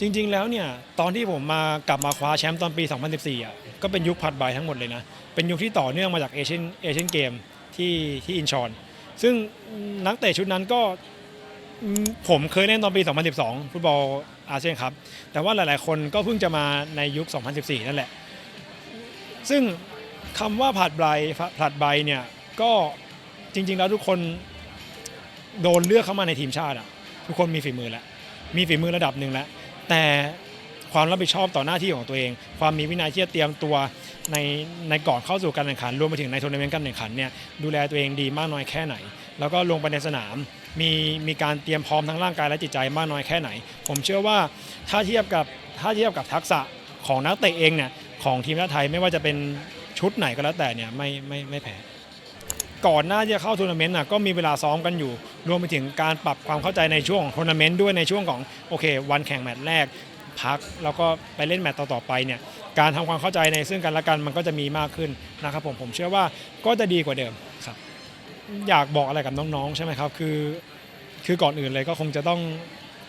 จริง ๆ แล้วเนี่ยตอนที่ผมมากลับมาคว้าแชมป์ตอนปี 2014อะก็เป็นยุคผัดใบทั้งหมดเลยนะ เป็นยุคที่ต่อเนื่องมาจากเอเชียนเอเชียนเกมที่ที่อินชอน ซึ่งนักเตะชุดนั้นก็ผมเคยเล่นตอนปี 2012 ฟุตบอลอาเซียนครับ แต่ว่าหลายๆ คนก็เพิ่งจะมาในยุค 2014 นั่นแหละ ซึ่งคำว่าผัดใบผัดใบเนี่ยก็จริง ๆ แล้วทุกคนโดนเลือกเข้ามาในทีมชาติอะทุกคนมีฝีมือแล้วมีฝีมือระดับหนึ่งแล้ว แต่ความรับผิดชอบต่อหน้าที่ของตัวเอง ความมีวินัยที่จะเตรียมตัวในในก่อนเข้าสู่การแข่งขัน รวมไปถึงในทัวร์นาเมนต์การแข่งขันเนี่ยดูแลตัวเองดีมากน้อยแค่ไหน แล้วก็ลงไปในสนามมีมีการเตรียมพร้อมทั้งร่างกายและจิตใจมากน้อยแค่ไหน ผมเชื่อว่าถ้าเทียบกับถ้าเทียบกับทักษะของนักเตะเองเนี่ยของทีมชาติไทยไม่ว่าจะเป็นชุดไหนก็แล้วแต่เนี่ยไม่ไม่ไม่แพ้ ก่อนหน้าที่จะเข้าทัวร์นาเมนต์น่ะก็มีเวลาซ้อมกันอยู่ รวมไปถึงการปรับความเข้าใจในช่วงของทัวร์นาเมนต์ด้วยในช่วงของโอเค วันแข่งแมตช์แรกพักแล้วก็ไปเล่นแมตตช์ต่อ ๆ ไปเนี่ยการทำความเข้าใจในซึ่งกันและกันมันก็จะมีมากขึ้นนะครับผมผมเชื่อว่าก็จะดีกว่าเดิมครับ อยากบอกอะไรกับน้องๆใช่ไหมครับคือ คือก่อนอื่นเลยก็คงจะต้อง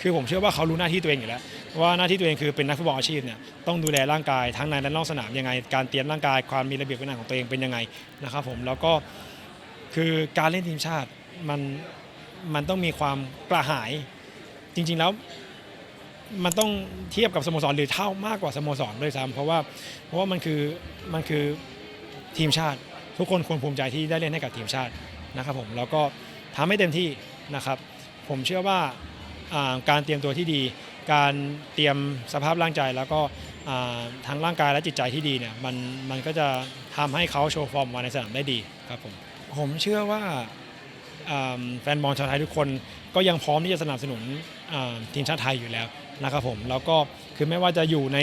คือผมเชื่อว่าเขารู้หน้าที่ตัวเองอยู่แล้วว่าหน้าที่ตัวเองคือเป็นนักฟุตบอลอาชีพเนี่ยต้องดูแลร่างกายทั้งในและนอกสนามยังไง การเตรียมร่างกายความมีระเบียบวินัยของตัวเองเป็นยังไงนะครับผมแล้วก็ คือการเล่นทีมชาติมันมันต้องมีความกระหาย จริง ๆแล้วมันต้องเทียบกับสโมสรหรือเท่ามากกว่าสโมสรด้วยซ้ำเพราะว่าเพราะว่ามันคือมันคือทีมชาติ ทุกคนควรภูมิใจที่ได้เล่นให้กับทีมชาตินะครับผมแล้วก็ทำให้เต็มที่นะครับ ผมเชื่อว่าการเตรียมตัวที่ดี การเตรียมสภาพร่างกายแล้วก็อ่าทั้งร่างกายและจิตใจที่ดีเนี่ยมันมันก็จะทำให้เขาโชว์ฟอร์มมาในสนามได้ดีครับผม ผมเชื่อว่าแฟนบอลชาวไทยทุกคนก็ยังพร้อมที่จะสนับสนุนทีมชาติไทยอยู่แล้วนะครับผมแล้วก็คือไม่ว่าจะอยู่ใน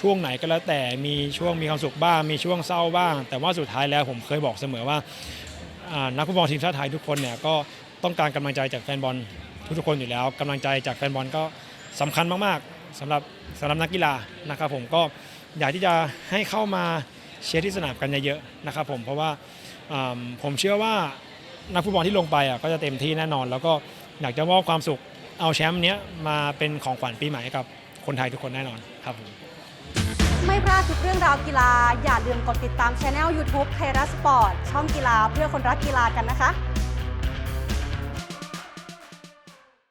ช่วงไหนก็แล้วแต่มีช่วงมีความสุขบ้าง มีช่วงเศร้าบ้าง แต่ว่าสุดท้ายแล้วผมเคยบอกเสมอว่านักฟุตบอลทีมชาติไทยทุกคนเนี่ยก็ต้องการกำลังใจจากแฟนบอลทุกๆคนอยู่แล้วกำลังใจจากแฟนบอลก็สำคัญมากๆสำหรับสำหรับนักกีฬานะครับผมก็อยากที่จะให้เข้ามา เชียร์ที่สนามกันเยอะๆนะครับผมเพราะว่าผมเชื่อว่านักฟุตบอลที่ลงไปอะก็จะเต็มที่แน่นอน แล้วก็อยากจะมอบความสุขเอาแชมป์เนี้ยมาเป็นของขวัญปีใหม่ให้กับคนไทยทุกคนแน่นอนครับผมไม่พลาดทุกเรื่องราวกีฬา อย่าลืมกดติดตามช anel YouTube ไทยรัฐสปอร์ตช่องกีฬาเพื่อคนรักกีฬากันนะคะ